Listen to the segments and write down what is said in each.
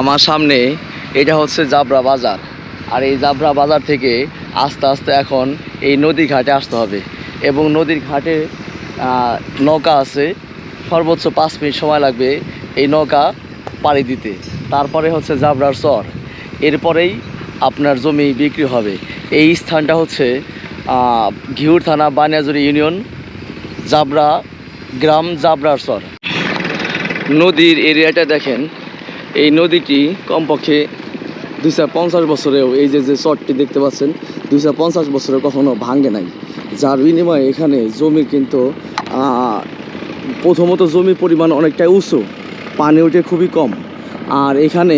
আমার সামনে এটা হচ্ছে জাবরা বাজার। আর এই জাবরা বাজার থেকে আস্তে আস্তে এখন এই নদী ঘাটে আসতে হবে এবং নদীর ঘাটে নৌকা আছে। সর্বোচ্চ পাঁচ মিনিট সময় লাগবে এই নৌকা পাড়ি দিতে। তারপরে হচ্ছে জাবরার চর। এরপরেই আপনার জমি বিক্রি হবে। এই স্থানটা হচ্ছে ঘিউর থানা বানিয়াজুরি ইউনিয়ন, জাবরা গ্রাম জাবরার চর। নদীর এরিয়াটা দেখেন। এই নদীটি কমপক্ষে দুইশো পঞ্চাশ বছরেও এই যে যে চরটি দেখতে পাচ্ছেন, দুইশো পঞ্চাশ বছরে কখনো ভাঙে নাই। যার বিনিময়ে এখানে জমি কিন্তু প্রথমত জমির পরিমাণ অনেকটাই উঁচু, পানি ওঠে খুবই কম। আর এখানে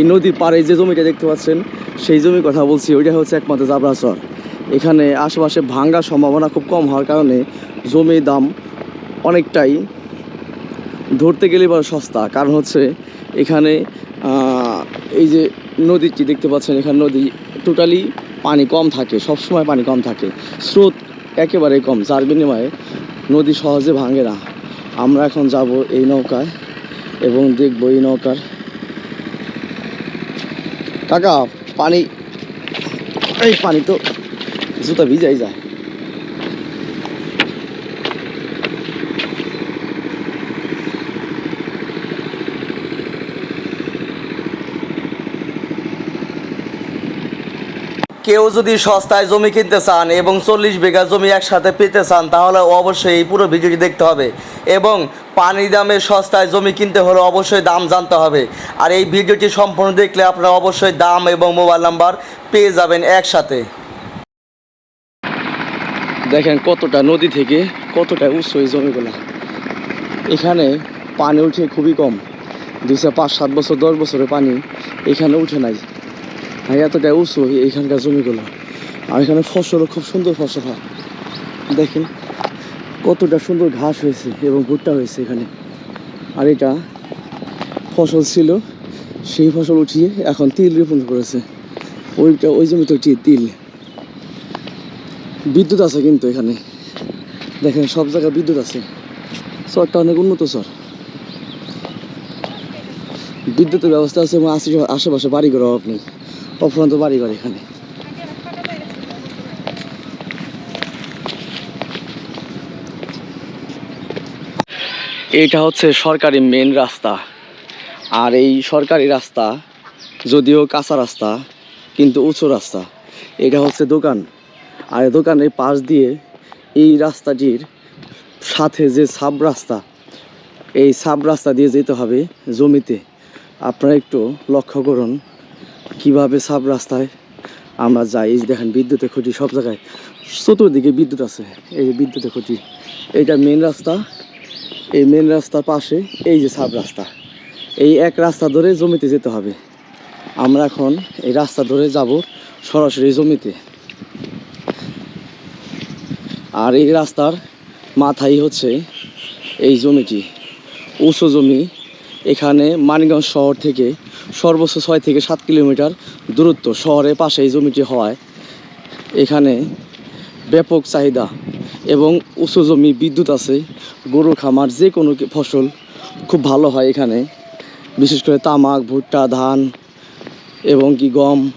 এই নদীর পাড়ে যে জমিটা দেখতে পাচ্ছেন, সেই জমির কথা বলছি, ওইটা হচ্ছে একমাত্র জাবরা চর এখানে আশেপাশে ভাঙ্গার সম্ভাবনা খুব কম হওয়ার কারণে জমির দাম অনেকটাই ধরতে গেলে এবার সস্তা। কারণ হচ্ছে এখানে এই যে নদীটি দেখতে পাচ্ছেন, এখানে নদী টোটালি পানি কম থাকে সব সময় পানি কম থাকে। স্রোত একেবারে কম, যার বিনিময়ে নদী সহজে ভাঙে না। আমরা এখন যাব এই নৌকায় এবং দেখব এই নৌকার কাকা, পানি, এই পানি তো জুতা ভিজাই যায়। কেউ যদি সস্তায় জমি কিনতে চান এবং চল্লিশ বিঘা জমি একসাথে পেতে চান, তাহলে অবশ্যই এই পুরো ভিডিওটি দেখতে হবে। এবং পানি দামে সস্তায় জমি কিনতে হলে অবশ্যই দাম জানতে হবে। আর এই ভিডিওটি সম্পূর্ণ দেখলে আপনারা অবশ্যই দাম এবং মোবাইল নাম্বার পেয়ে যাবেন একসাথে। দেখেন কতটা নদী থেকে কতটা উৎস এই জমিগুলো। এখানে পানি উঠে খুবই কম। দুইশো পাঁচ সাত বছর, দশ বছরের পানি এখানে উঠে নাই। আর এতটা উঁচু এইখানকার জমিগুলো। আর এখানে ফসলও খুব সুন্দর ফসল হয়। দেখেন কতটা সুন্দর ঘাস হয়েছে এবং ভুট্টা হয়েছে এখানে। আর এটা ফসল ছিল, সেই ফসল উঠিয়ে এখন তিল রোপণ করেছে। ওইটা ওই জমিতে উঠিয়ে তিল। বিদ্যুৎ আছে কিন্তু এখানে। দেখেন সব জায়গায় বিদ্যুৎ আছে। চরটা অনেক উন্নত চর। বিদ্যুতের ব্যবস্থা আছে এবং আশে- আশেপাশে বাড়ি ঘর অভাব নেই অফুরন্ত বাড়ি ঘর এখানে। এইটা হচ্ছে সরকারি মেন রাস্তা। আর এই সরকারি রাস্তা যদিও কাঁচা রাস্তা, কিন্তু উঁচু রাস্তা। এটা হচ্ছে দোকান। আর দোকানের পাশ দিয়ে এই রাস্তাটির সাথে যে সাব রাস্তা, এই সাব রাস্তা দিয়ে যেতে হবে জমিতে। আপনারা একটু লক্ষ্য করুন। কীভাবে সাব রাস্তায় আমরা যাই? এই দেখেন বিদ্যুতের খুঁটি সব জায়গায়। চতুর্দিকে বিদ্যুৎ আছে। এই যে বিদ্যুতের খুঁটি। এইটা মেন রাস্তা। এই মেন রাস্তার পাশে এই যে সাব রাস্তা। এই এক রাস্তা ধরে জমিতে যেতে হবে। আমরা এখন এই রাস্তা ধরে যাব সরাসরি জমিতে। আর এই রাস্তার মাথায় হচ্ছে এই জমিটি। উঁচু জমি। এখানে মানিকগঞ্জ শহর থেকে সর্বোচ্চ ছয় থেকে সাত কিলোমিটার দূরত্ব শহরের পাশে এই জমিটি হওয়ায় এখানে ব্যাপক চাহিদা এবং উঁচু জমি বিদ্যুৎ আছে, গরুর খামার যে কোনো ফসল খুব ভালো হয় এখানে। বিশেষ করে তামাক, ভুট্টা, ধান এবং কি গম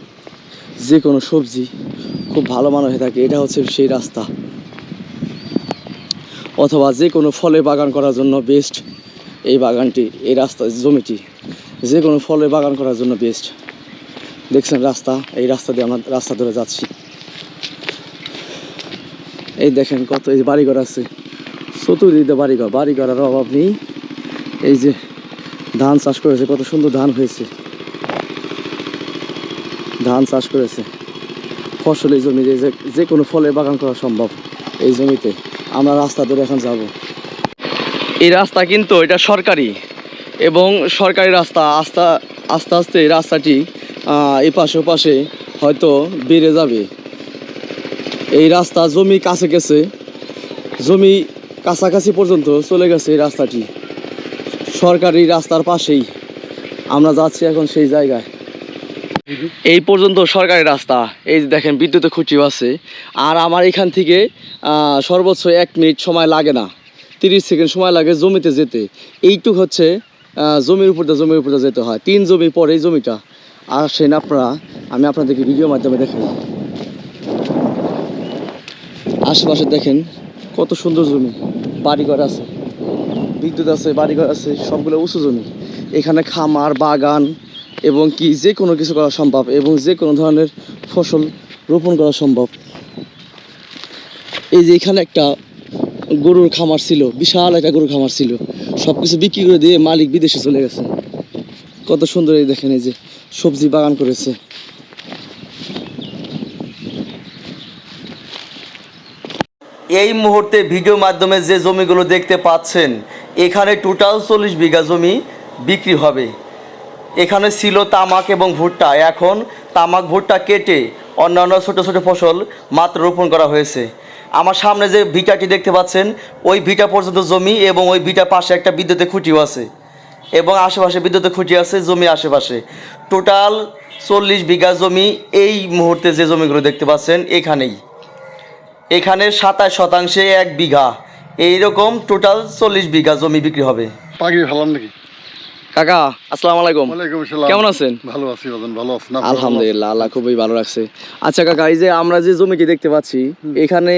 যে কোনো সবজি খুব ভালো মানের হয়ে থাকে। এটা হচ্ছে সেই রাস্তা। অথবা যে কোনো ফলের বাগান করার জন্য বেস্ট এই বাগানটি, এই রাস্তা জমিটি, যে কোনো ফলের বাগান করার জন্য বেস্ট দেখছেন রাস্তা, এই রাস্তা দিয়ে আমরা রাস্তা ধরে যাচ্ছি। এই দেখেন কত, এই বাড়িঘর আছে। চতুর্দিকে বাড়িঘর, বাড়িঘরের অভাব নেই। এই যে ধান চাষ করেছে, কত সুন্দর ধান হয়েছে। ধান চাষ করেছে। ফসল এই জমি যে যে কোনো ফলের বাগান করা সম্ভব এই জমিতে। আমরা রাস্তা ধরে এখন যাব। এই রাস্তা কিন্তু এটা সরকারি এবং সরকারি রাস্তা আস্তে আস্তে আস্তে এই রাস্তাটি এপাশে ওপাশে হয়তো বেড়ে যাবে। এই রাস্তা জমি কাছে গেছে, জমি কাছাকাছি পর্যন্ত চলে গেছে এই রাস্তাটি। সরকারি রাস্তার পাশেই আমরা যাচ্ছি এখন সেই জায়গায়। এই পর্যন্ত সরকারি রাস্তা, এই যে দেখেন বিদ্যুতের খুঁটিও আছে। আর আমার এখান থেকে সর্বোচ্চ এক মিনিট সময় লাগে না। তিরিশ সেকেন্ড সময় লাগে জমিতে যেতে। এইটুক হচ্ছে জমির উপর দিয়ে জমির উপর দিয়ে যেতে হয়। তিন জমি পরে এই জমিটা। আসেন আপনারা, আমি আপনাদেরকে ভিডিও মাধ্যমে দেখাই আশেপাশে দেখেন, কত সুন্দর জমি। বাড়িঘর আছে, বিদ্যুৎ আছে, বাড়িঘর আছে, সবগুলো উঁচু জমি। এখানে খামার, বাগান এবং কি যে কোনো কিছু করা সম্ভব এবং যে কোনো ধরনের ফসল রোপণ করা সম্ভব। এই যে এখানে একটা গরুর খামার ছিল, বিশাল একটা গরুর খামার ছিল। সব কিছু বিক্রি করে দিয়ে মালিক বিদেশে চলে গেছে। কত সুন্দর এই দেখেন এই যে সবজি বাগান করেছে। এই মুহূর্তে ভিডিও মাধ্যমে যে জমিগুলো দেখতে পাচ্ছেন, এখানে টোটাল চল্লিশ বিঘা জমি বিক্রি হবে। এখানে ছিল তামাক এবং ভুট্টা। এখন তামাক, ভুট্টা কেটে অন্যান্য ছোট ছোট ফসল মাত্র রোপণ করা হয়েছে। আমার সামনে যে ভিটাটি দেখতে পাচ্ছেন, ওই ভিটা পর্যন্ত জমি এবং ওই ভিটার পাশে একটা বিদ্যুতের খুঁটিও আছে এবং আশেপাশে বিদ্যুতের খুঁটি আছে জমি আশেপাশে। টোটাল চল্লিশ বিঘা জমি এই মুহূর্তে যে জমিগুলো দেখতে পাচ্ছেন এখানেই। এখানে সাতাশ শতাংশে এক বিঘা। এইরকম টোটাল চল্লিশ বিঘা জমি বিক্রি হবে। নাকি? কাকা আসসালামু আলাইকুম। ওয়ালাইকুম আসসালাম। কেমন আছেন? ভালো আছি ভালো আছেন? আলহামদুলিল্লাহ আল্লাহ খুবই ভালো রাখছে। আচ্ছা কাকা এই যে আমরা যে জমিটি দেখতে পাচ্ছি এখানে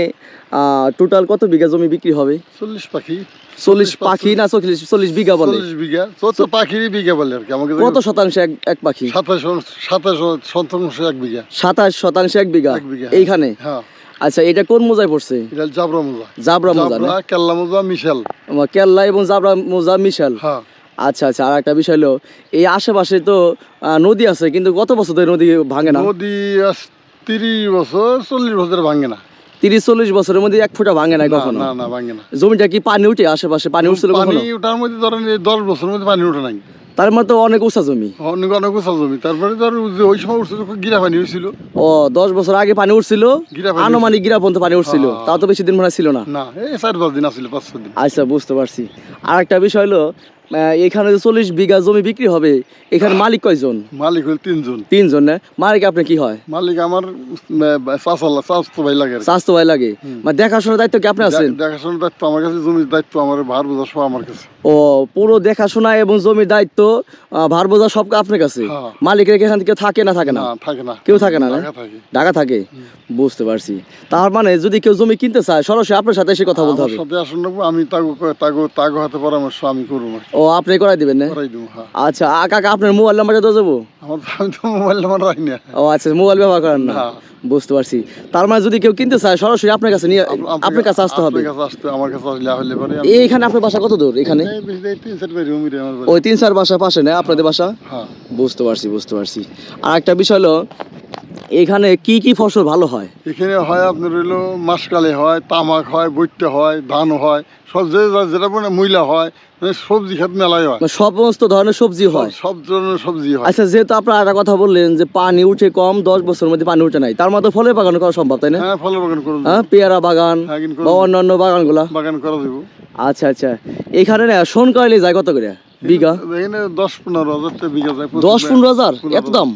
টোটাল কত বিঘা জমি বিক্রি হবে? চল্লিশ পাখি। চল্লিশ পাখি। না চল্লিশ চল্লিশ বিঘা বলে? চল্লিশ বিঘা। চোদ্দ পাখিরই বিঘা বলে আর কি আমাকে কত শতাংশ এক এক পাখি? সাতাশ সাতাশ শতাংশ এক বিঘা। সাতাশ শতাংশ এক বিঘা? বিঘা। এইখানে? হ্যাঁ। আচ্ছা এটা কোন মোজায় পড়ছে? এটা জাবরা মোজা। জাবরা মোজা কেল্লা মোজা মিশাল। কেল্লা এবং জাবরা মোজা মিশাল। হ্যাঁ। আচ্ছা আচ্ছা আর একটা বিষয় হলো এই আশেপাশে তো নদী আছে কিন্তু কত বছর ধরে নদী ভাঙে না? নদী তিরিশ বছর চল্লিশ বছর ভাঙে না। তিরিশ চল্লিশ বছরের মধ্যে এক ফুটা ভাঙে না কখনো? না না ভাঙে না। জমিটা কি পানি উঠে আশেপাশে? পানি উঠছিল পানি কখনো? মধ্যে ধরেন দশ বছরের মধ্যে পানি ওঠে নাই। তার মধ্যে তো অনেক উঁচা জমি। অনেক অনেক উঁচা জমি। তারপরে ধর ওই সময় উঠছিল গিরা পানি হয়েছিল। ও দশ বছর আগে পানি উঠছিল? আনুমানিক গিরা পর্যন্ত পানি উঠছিল। হ্যাঁ। তাও তো বেশি দিন মনে ছিল না। না এই চার পাঁচ দিন আসছিল পাঁচ দিন। আচ্ছা বুঝতে পারছি। আর একটা বিষয় হলো এখানে যে চল্লিশ বিঘা জমি বিক্রি হবে এখানে মালিক কয়জন? মালিক হল তিনজন। তিনজন না? মালিক আপনি কি হয়? মালিক আমার চাষ ভাই লাগে স্বাস্থ্য ভাই লাগে। মানে দেখাশোনার দায়িত্ব কি আপনি আছেন? দেখাশোনার দায়িত্ব আমার কাছে জমির দায়িত্ব আমার ভার বোঝা সব আমার কাছে। ও পুরো দেখাশোনা এবং জমির দায়িত্ব ভার বোঝা সব আপনার কাছে? হ্যাঁ। মালিকের এখান থেকে থাকে না থাকে না? থাকে না। কেউ থাকে না? ঢাকা থাকে। বুঝতে পারছি। তার মানে যদি কেউ জমি কিনতে চায় সরাসরি আপনার সাথে এসে কথা বলতে হবে। আমি তাগো তাগো তাগো হাতে পরামর্শ আমি করব ও আপনি করাই দিবেন না? করাই দেবো হ্যাঁ। আচ্ছা আ কাকা আপনার মোবাইল নাম্বারটা দিয়ে দেবো? আমার তো- মোবাইল নাম্বার রাখি না। ও আচ্ছা মোবাইল ব্যবহার করেন না? না। বুঝতে পারছি। তার মানে যদি কেউ কিনতে চায় সরাসরি আপনার কাছে নিয়ে আপনার কাছে আসতে হবে। আপনার আমার কাছে আসলে হলে পরে এইখানে আপনার বাসা কত দূর এখানে। ওই তিন চার বাসা পাশে না আপনাদের বাসা? হ্যাঁ। বুঝতে পারছি বুঝতে পারছি। আর একটা বিষয় হলো এখানে কি কি ফসল ভালো হয়? এখানে হয় আপনার হইল মাসকালে হয় তামাক হয় বৈট্টা হয় ধান হয় সব যে যেটা মানে মহিলা হয় মানে সবজি খাত মেলাই হয়। মানে সমস্ত ধরনের সবজি হয়? সব- ধরনের সবজি হয়। আচ্ছা যেহেতু আপনার একটা কথা বললেন যে পানি উঠে কম দশ বছরের মধ্যে পানি উঠে নাই তার মধ্যে ফলের বাগান করা সম্ভব তাই না? হ্যাঁ ফলের বাগান করুন হ্যাঁ পেয়ারা বাগান হ্যাঁ, বা অন্যান্য বাগানগুলা? বাগান করা দেবো আচ্ছা আচ্ছা। এখানে না শোন কয়লে যায় কত করে? বিঘা? এখানে দশ পনেরো হাজার বিঘা যায় দশ পনেরো হাজার? এত দাম?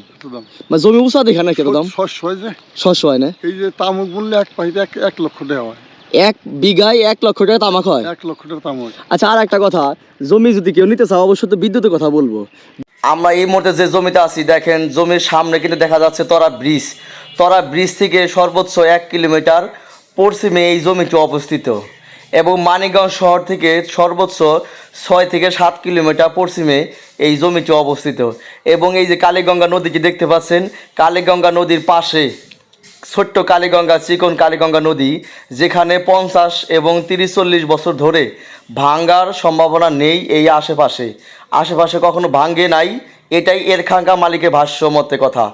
মানে জমি উঁচা দেখে না কত দাম? শস্য হয় যে। শস্য হয় না? এই যে তামুক বললে এক পাখিতে এক এক লক্ষ টাকা হয়। এক বিঘায় এক লক্ষ টাকা তামাক হয়? এক লক্ষ টাকা তামুক আচ্ছা আর একটা কথা জমি যদি কেউ নিতে চাও অবশ্যই তো বিদ্যুতের কথা বলব। আমরা এই মুহূর্তে যে জমিতে আছি দেখেন জমির সামনে কিন্তু দেখা যাচ্ছে তরা ব্রিজ। তরা ব্রিজ থেকে সর্বোচ্চ এক কিলোমিটার পশ্চিমে এই জমিটি অবস্থিত। এবং মানিকগঞ্জ শহর থেকে সর্বোচ্চ ছয় থেকে সাত কিলোমিটার পশ্চিমে এই জমিটি অবস্থিত। এবং এই যে কালীগঙ্গা নদীটি দেখতে পাচ্ছেন, কালীগঙ্গা নদীর পাশে ছোট্ট কালীগঙ্গা, চিকন কালীগঙ্গা নদী, যেখানে পঞ্চাশ এবং তিরিশ চল্লিশ বছর ধরে ভাঙ্গার সম্ভাবনা নেই এই আশেপাশে। আশেপাশে কখনো ভাঙ্গে নাই, এটাই এরখানকার মালিকের ভাষ্য মতে কথা।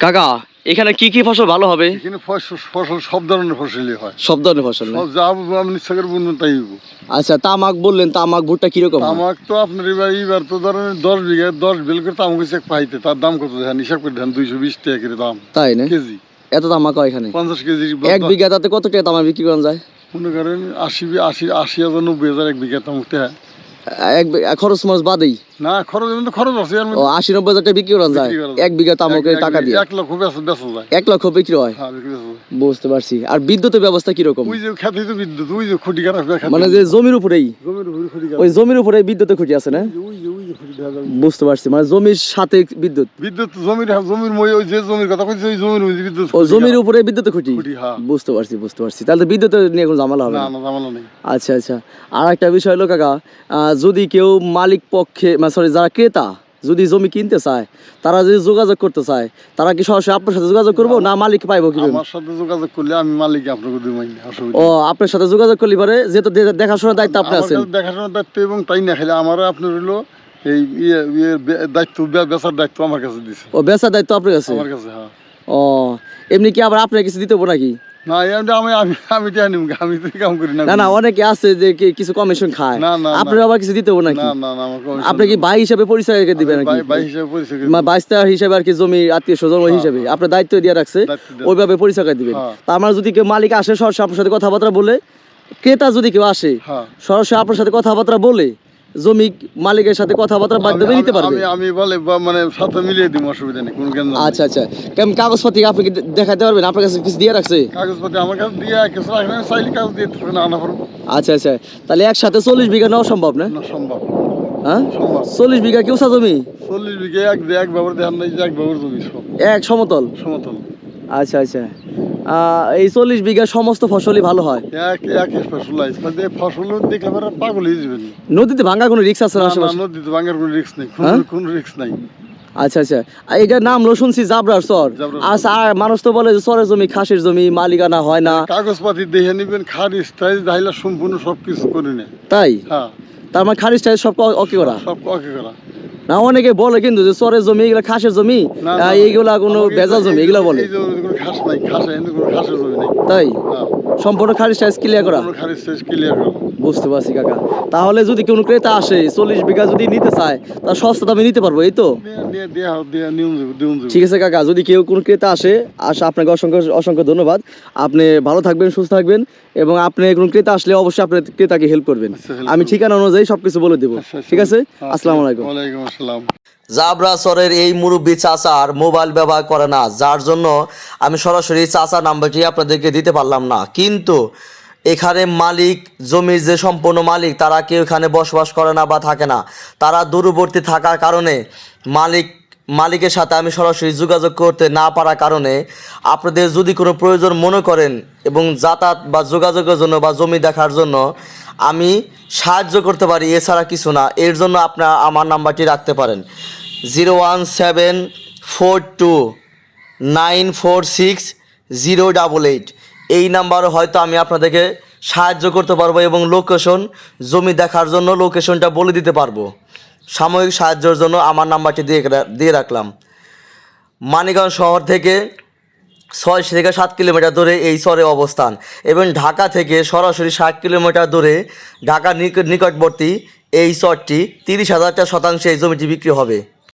কাকা এখানে কি কি ফসল ভালো হবে? এখানে ফসল ফসল সব ধরনের ফসলই হয়। সব ধরনের ফসল না? সব যা আমি ইচ্ছা করে বুনবেন তাই হইব। আচ্ছা তামাক বললেন তামাক ভুট্টা কীরকম হয়? তামাক তো আপনার এবার এইবার তো ধরেন দশ বিঘা দশ বিল করে তামাক হয়েছে এক পাইতে। তার দাম কত হিসাব করে ধান দুইশো বিশ টাকা করে দাম। তাই না? কেজি। এত তামাক হয় এখানে? পঞ্চাশ কেজি এক বিঘা তাতে কত টাকা তামাক বিক্রি করা যায়? মনে করেন আশি আশি আশি হাজার নব্বই হাজার এক বিঘা তামাক টাকা এক খরচ মরচ বাদেই। না খরচ এমনি খরচ আছে ও আশি নব্বই হাজার টাকা বিক্রি করা যায়। এক বিঘা তামাকের টাকা এক- দিয়ে। এক লক্ষ বেচা বেচা যায়। এক লক্ষ বিক্রি হয়। হ্যাঁ। বুঝতে পারছি। আর বিদ্যুতের ব্যবস্থা কীরকম? ওই যে খেতে তো বিদ্যুৎ ওই যে খুঁটি কাটা মানে যে জমির উপরেই। জমির উপরে খুঁটি ওই জমির উপরে বিদ্যুতের খুঁটি আছে না? ওই বুঝতে পারছি মানে জমির সাথে বিদ্যুৎ। বিদ্যুৎ জমির জমির মই ওই যে জমির কথা কইছে ওই জমির মধ্যে বিদ্যুৎ ও জমির উপরে বিদ্যুতের খুঁটি? হ্যাঁ। বুঝতে পারছি বুঝতে পারছি। তাহলে তো বিদ্যুতের নিয়ে কোনো ঝামেলা হবে না না? ঝামেলা নেই। আচ্ছা আচ্ছা। আর একটা বিষয় হলো কাকা যদি কেউ মালিক পক্ষে মানে সরি যারা ক্রেতা যদি জমি কিনতে চায় তারা যদি যোগাযোগ করতে চায় তারা কি সরাসরি আপনার সাথে যোগাযোগ করব না মালিক পাইবো কি আমার সাথে যোগাযোগ করলে আমি মালিক আপনাকে দিব ও আপনার সাথে যোগাযোগ করলে পারে যেহেতু দেখাশোনার দায়িত্ব আপনি আমার আছেন। দেখাশোনার দায়িত্ব এবং তাই না খেলে আমারও আপনার হলো এই ইয়ে দায়িত্ব বেচার দায়িত্ব আমার কাছে দিছে। ও বেচার দায়িত্ব আপনার কাছে? আমার কাছে হ্যাঁ। ও এমনি কি আবার আপনার কিছু দিতে হব নাকি? না এমনি আমি আমি আমি টিয়া আমি তো কাম করি না না না অনেকে আছে যে কিছু কমিশন খায়। না, না, না। আপনার আবার কিছু দিতে হব নাকি? না না না আমার commission আপনি কি ভাই হিসাবে পরিচয় রেখে দিবেন নাকি? ভাই- ভাই পরিচয় করি। মা হিসাবে আর কি জমি আত্মীয় স্বজন ওই হিসাবে। আপনার দায়িত্ব দিয়ে রাখছে ওইভাবে পরিচয় করে দিবেন। হ্যাঁ। তা আমার যদি কেউ মালিক আসে সরাসরি আপনার সাথে কথাবার্তা বলে ক্রেতা যদি কেউ আসে হ্যাঁ। সরাসরি আপনার সাথে কথাবার্তা বলে জমি মালিকের সাথে কথাবার্তা মাধ্যমে নিতে পারবে? আমি আমি বলে মানে সাথে মিলিয়ে দিব অসুবিধা নেই কোনো নাই। আচ্ছা আচ্ছা। কেমন কাগজপাতি আপনি কি দেখাতে পারবেন? আপনার কাছে কিছু দিয়ে রাখছে? কাগজপাতি আমার কাছে দিয়ে কিছু আমি চাইলে কাগজ দিয়ে থাকবে না আনা পারব আচ্ছা আচ্ছা। তাহলে একসাথে চল্লিশ বিঘা নেওয়া সম্ভব না? সম্ভব। হ্যাঁ? চল্লিশ বিঘা কেউ জমি? চল্লিশ বিঘে এক এক বাবার দেখান নাই এক বাবার জমি এক সমতল? সমতল। আচ্ছা আচ্ছা। এই চল্লিশ বিঘা সমস্ত ফসলই ভালো হয়। ফসল মানে ফসল দেখলে পরে পাগল হয়ে যাবেন। নদীতে কোনো রিক্স আছে না না, না, আশেপাশে? নদীতে ভাঙার কোনো রিস্ক নেই। হ্যাঁ? কোনো কোনো নাই। আচ্ছা আচ্ছা। এটার নাম লো শুনছি জাবরার চর। আচ্ছা আর মানুষ তো বলে যে চরের জমি খাসের জমি মালিকানা হয় না। কাগজপাতি দেখে নিবেন খারিজ টাইজ দাইলা সম্পূর্ণ সব কিছু করে নেয় তাই? হ্যাঁ। তার মানে খারিজ টারিজ সব অকে করা? সব ককে করা। না অনেকে বলে কিন্তু যে চরের জমি এগুলা খাসের জমি এইগুলা কোনো ভেজাল জমি এগুলা বলে। নাই ঘাস এনে কোনো ঘাসের জমি নাই। তাই? হ্যাঁ। সম্পূর্ণ খারিজ টারিজ ক্লিয়ার করা? খারিজ টাইজ ক্লিয়ার করা। বুঝতে পারছি কাকা। তাহলে যদি কোনো ক্রেতা আসে চল্লিশ বিঘা যদি নিতে চায় তা সস্তা দামে নিতে পারব এই তো? ঠিক আছে কাকা। যদি কেউ কোনো ক্রেতা আসে আসে আপনাকে অসংখ্য অসংখ্য ধন্যবাদ। আপনি ভালো থাকবেন সুস্থ থাকবেন এবং আপনি কোনো ক্রেতা আসলে অবশ্যই আপনার ক্রেতাকে হেল্প করবেন। আচ্ছা, আমি ঠিকানা অনুযায়ী সবকিছু বলে দেবো। আচ্ছা, আচ্ছা। ঠিক আছে? আসসালামু আলাইকুম। আসসালাম। জাবরা সরের এই মুরব্বী চাচার মোবাইল ব্যবহার করে না, যার জন্য আমি সরাসরি চাচা নাম্বারটি আপনাদেরকে দিতে পারলাম না। কিন্তু এখানে মালিক, জমির যে সম্পূর্ণ মালিক, তারা কেউ এখানে বসবাস করে না বা থাকে না। তারা দূরবর্তী থাকার কারণে মালিক, মালিকের সাথে আমি সরাসরি যোগাযোগ করতে না পারার কারণে আপনাদের যদি কোনো প্রয়োজন মনে করেন এবং যাতায়াত বা যোগাযোগের জন্য বা জমি দেখার জন্য আমি সাহায্য করতে পারি, এছাড়া কিছু না। এর জন্য আপনারা আমার নাম্বারটি রাখতে পারেন। Zero one seven four two nine four six zero double eight. এই নাম্বারে হয়তো আমি আপনাদেরকে সাহায্য করতে পারব এবং লোকেশন, জমি দেখার জন্য লোকেশনটা বলে দিতে পারব। সাময়িক সাহায্যের জন্য আমার নাম্বারটি দিয়ে দিয়ে রাখলাম। মানিকগঞ্জ শহর থেকে ছয় থেকে সাত কিলোমিটার দূরে এই চরে অবস্থান এবং ঢাকা থেকে সরাসরি ষাট কিলোমিটার দূরে ঢাকা নিকটবর্তী এই চরটি তিরিশ হাজারটা শতাংশে এই জমিটি বিক্রি হবে।